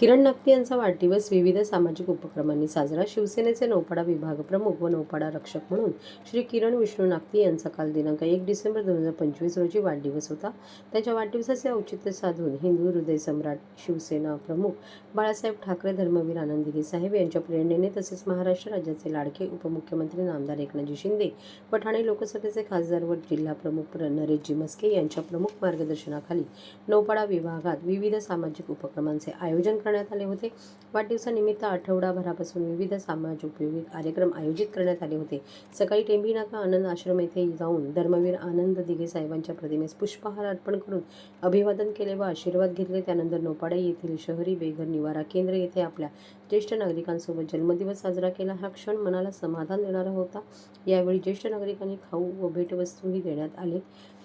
किरण नागती यांचा वाढदिवस विविध सामाजिक उपक्रमांनी साजरा. शिवसेनेचे नौपाडा विभाग प्रमुख व नौपाडा रक्षक म्हणून श्री किरण विष्णू नागती यांचा काल दिनांक एक डिसेंबर दोन हजार पंचवीस रोजी वाढदिवस होता. त्यांच्या वाढदिवसाचे औचित्य साधून हिंदू हृदय सम्राट शिवसेना प्रमुख बाळासाहेब ठाकरे धर्मवीर आनंदगी साहेब यांच्या प्रेरणेने तसेच महाराष्ट्र राज्याचे लाडके उपमुख्यमंत्री नामदार एकनाथजी शिंदे व ठाणे लोकसभेचे खासदार व जिल्हा प्रमुख नरेशजी मस्के यांच्या प्रमुख मार्गदर्शनाखाली नौपाडा विभागात विविध सामाजिक उपक्रमांचे आयोजन करण्यात आले होते. वाढदिवसानिमित्त आठवडाभरापासून विविध समाज उपयोगी कार्यक्रम आयोजित करण्यात आले होते. सकाळी टेंभी नाका आनंद आश्रम येथे जाऊन धर्मवीर आनंद दिघे साहेबांच्या प्रतिमेस पुष्पहार अर्पण करून अभिवादन केले व आशीर्वाद घेतले. त्यानंतर नोपाडे येथील शहरी बेघर निवारा केंद्र येथे आपल्या ज्येष्ठ नागरिकांसोबत जन्मदिवस साजरा केला. हा क्षण मनाला समाधान देणारा होता. यावेळी ज्येष्ठ नागरिकांनी खाऊ व भेटवस्तूही देण्यात आले.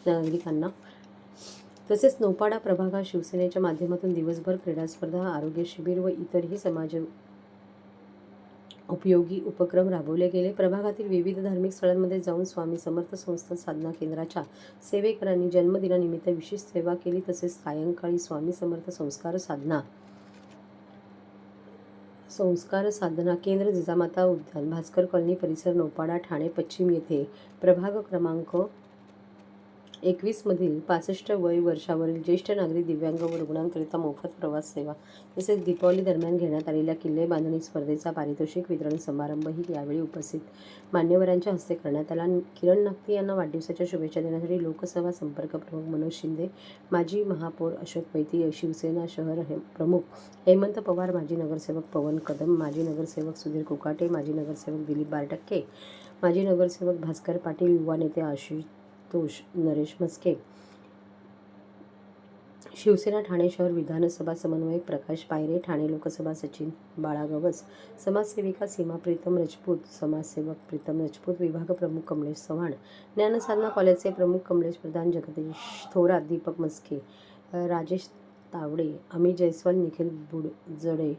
नागरिकांना तसेच नौपाडा प्रभागा शिवसेनेच्या माध्यमातून दिवसभर क्रीडा स्पर्धा आरोग्य शिबिर व इतरही समाज उपयोगी उपक्रम राबवले गेले. प्रभागातील विविध धार्मिक स्थळांमध्ये जाऊन स्वामी समर्थ संस्था साधना केंद्राच्या सेवेकरांनी जन्मदिनानिमित्त विशेष सेवा केली. तसेच सायंकाळी स्वामी समर्थ संस्कार साधना संस्कार साधना केंद्र जिजामाता उद्यान भास्कर कॉलनी परिसर नौपाडा ठाणे पश्चिम येथे प्रभाग क्रमांक एकवीसमधील पासष्ट वय वर्षावरील ज्येष्ठ नागरिक दिव्यांग व रुग्णांकरिता मोफत प्रवास सेवा तसेच दीपावली दरम्यान घेण्यात आलेल्या किल्ले बांधणी स्पर्धेचा पारितोषिक वितरण समारंभही यावेळी उपस्थित मान्यवरांच्या हस्ते करण्यात आला. किरण नागती यांना वाढदिवसाच्या शुभेच्छा देण्यासाठी लोकसभा संपर्क प्रमुख मनोज शिंदे माजी महापौर अशोक वैती शिवसेना शहर हे प्रमुख हेमंत पवार माजी नगरसेवक पवन कदम माजी नगरसेवक सुधीर कुकाटे माजी नगरसेवक दिलीप बारटक्के माजी नगरसेवक भास्कर पाटील युवा नेते तोष नरेश मस्के शिवसेना ठाणे शहर विधानसभा समन्वयक प्रकाश पायरे ठाणे लोकसभा सचिन बाळागवस समाजसेविका सीमा प्रीतम राजपूत समाजसेवक प्रीतम राजपूत विभाग प्रमुख कमलेश चव्हाण ज्ञानसाधना कॉलेजचे प्रमुख कमलेश प्रधान जगदीश थोरात दीपक मस्के राजेश तावडे अमित जयस्वाल निखिल बुडजडे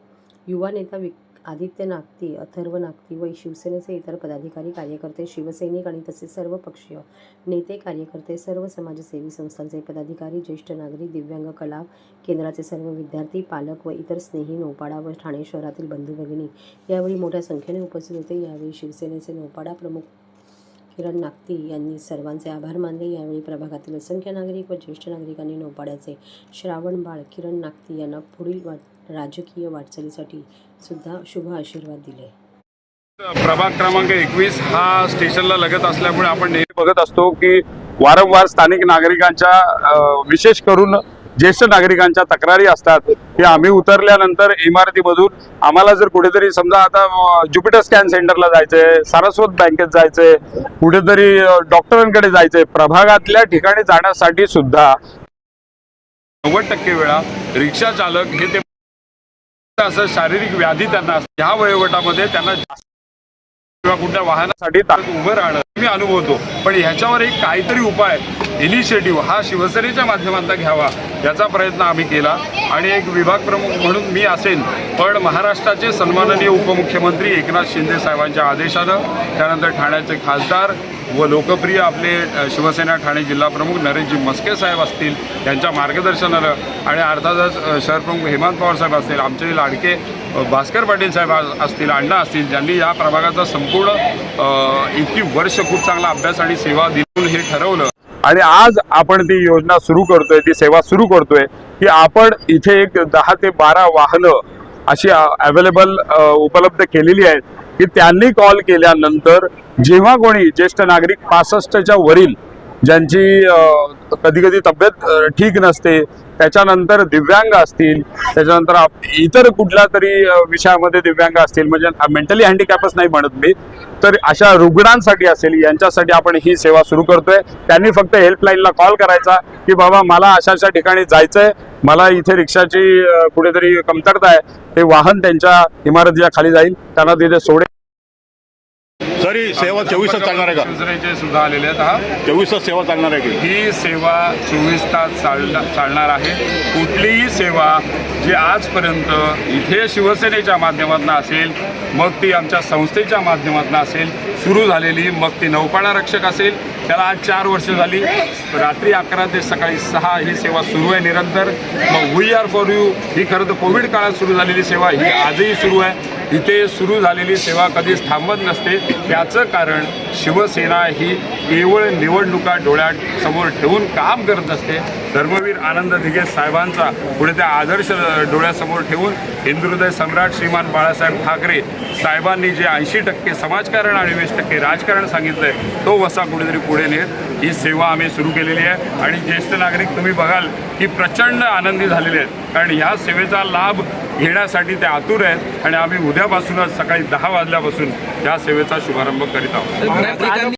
युवा नेता विक आदित्य नागती अथर्व नागती व शिवसेनेचे इतर पदाधिकारी कार्यकर्ते शिवसैनिक आणि तसेच सर्व पक्षीय नेते कार्यकर्ते सर्व समाजसेवी संस्थांचे पदाधिकारी ज्येष्ठ नागरिक दिव्यांग कला केंद्राचे सर्व विद्यार्थी पालक व इतर स्नेही नौपाडा व ठाणे शहरातील बंधू भगिनी यावेळी मोठ्या संख्येने उपस्थित होते. यावेळी शिवसेनेचे नौपाडा प्रमुख किरण नागती यांनी सर्वांचे आभार मानले. यावेळी प्रभागातील असंख्य नागरिक व ज्येष्ठ नागरिकांनी नौपाड्याचे श्रावण बाळ किरण नागती यांना पुढील वाट राजकीय वाटचालीसाठी सुद्धा शुभ आशीर्वाद दिले. प्रभाग क्रमांक एकवीस हा स्टेशनला लगत असल्यामुळे आपण नेहमी बघत असतो की वारंवार स्थानिक नागरिकांच्या विशेष करून ज्येष्ठ नागरिकांच्या तक्रारी असतात की आम्ही उतरल्यानंतर इमारतीमधून आम्हाला जर कुठेतरी समजा आता ज्युपिटर स्कॅन सेंटरला जायचंय सारस्वत बँकेत जायचंय कुठेतरी डॉक्टरांकडे जायचंय प्रभागातल्या ठिकाणी जाण्यासाठी सुद्धा नव्वद टक्के वेळा रिक्षा चालक हे ते असं शारीरिक व्याधी त्यांना ह्या वयोगटामध्ये त्यांना जास्त किंवा कुठल्या वाहनासाठी उभं राहणं मी अनुभवतो. पण ह्याच्यावर एक काहीतरी उपाय इनिशिएटिव्ह हा शिवसेनेच्या माध्यमातून घ्यावा याचा प्रयत्न आम्ही केला. आणि एक विभाग प्रमुख म्हणून मी असेन पण महाराष्ट्राचे सन्माननीय उपमुख्यमंत्री एकनाथ शिंदे साहेबांच्या आदेशानं त्यानंतर ठाण्याचे खासदार व लोकप्रिय आपले शिवसेना ठाणे जिल्हा प्रमुख नरेशजी मस्के साहेब असतील यांच्या मार्गदर्शनानं आणि अर्थातच शहरप्रमुख हेमंत पवार साहेब असतील आमचे लाडके भास्कर पाटील साहेब असतील अण्णा असतील ज्यांनी या प्रभागाचा संपूर्ण इतकी वर्ष खूप चांगला अभ्यास आणि सेवा देऊन हे ठरवलं. आणि आज आपण ती योजना सुरू करतोय ती सेवा सुरू करतोय की आपण इथे एक दहा ते बारा वाहनं अशी अवेलेबल उपलब्ध केलेली आहेत की त्यांनी कॉल केल्यानंतर जेव्हा कोणी ज्येष्ठ नागरिक पासष्टच्या वरील ज्यांची कधी कधी तब्येत ठीक नसते त्याच्यानंतर दिव्यांग असतील त्याच्यानंतर इतर कुठल्या तरी विषयामध्ये दिव्यांग असतील म्हणजे मेंटली हँडिकॅपच नाही म्हणत मी तर अशा रुग्णांसाठी असेल यांच्यासाठी आपण ही सेवा सुरू करतोय. त्यांनी फक्त हेल्पलाईनला कॉल करायचा की बाबा मला अशा अशा ठिकाणी जायचंय मला इथे रिक्षाची कुठेतरी कमतरता आहे ते वाहन त्यांच्या इमारतीच्या खाली जाईल त्यांना तिथे सोडेल सर तरी सेवा चोवीस तास चालणार आहे का? शिवसेनेचे सुद्धा आलेले आहेत हा. चोवीस तास सेवा चालणार आहे की? ही सेवा चोवीस तास चालना चालणार आहे. कुठलीही सेवा जी आजपर्यंत इथे शिवसेनेच्या माध्यमातून असेल मग ती आमच्या संस्थेच्या माध्यमातून असेल सुरू झालेली मग ती नौपाडा रक्षक असेल त्याला आज चार वर्ष झाली. रात्री अकरा ते सकाळी सहा ही सेवा सुरू आहे निरंतर. मग वी आर फॉर यू ही खरं तर कोविड काळात सुरू झालेली सेवा ही आजही सुरू आहे. इथे सुरू झालेली सेवा कधीच थांबत नसते. त्याचं कारण शिवसेना ही केवळ निवडणुका डोळ्यात समोर ठेवून काम करत असते. धर्मवीर आनंद दिघे साहेबांचा पुढे त्या आदर्श डोळ्यासमोर ठेवून हिंदुहृदय सम्राट श्रीमान बाळासाहेब ठाकरे साहेबांनी जे ऐंशी टक्के समाजकारण आणि वीस टक्के राजकारण सांगितलंय तो वसा कुठेतरी पुढे नेत. ही सेवा आम्ही सुरू केलेली आहे. आणि ज्येष्ठ नागरिक तुम्ही बघाल की प्रचंड आनंदी झालेले आहेत. कारण ह्या सेवेचा लाभ घेण्यासाठी ते आतुर आहेत आणि आम्ही उद्यापासूनच सकाळी दहा वाजल्यापासून या सेवेचा शुभारंभ करीत आहोत.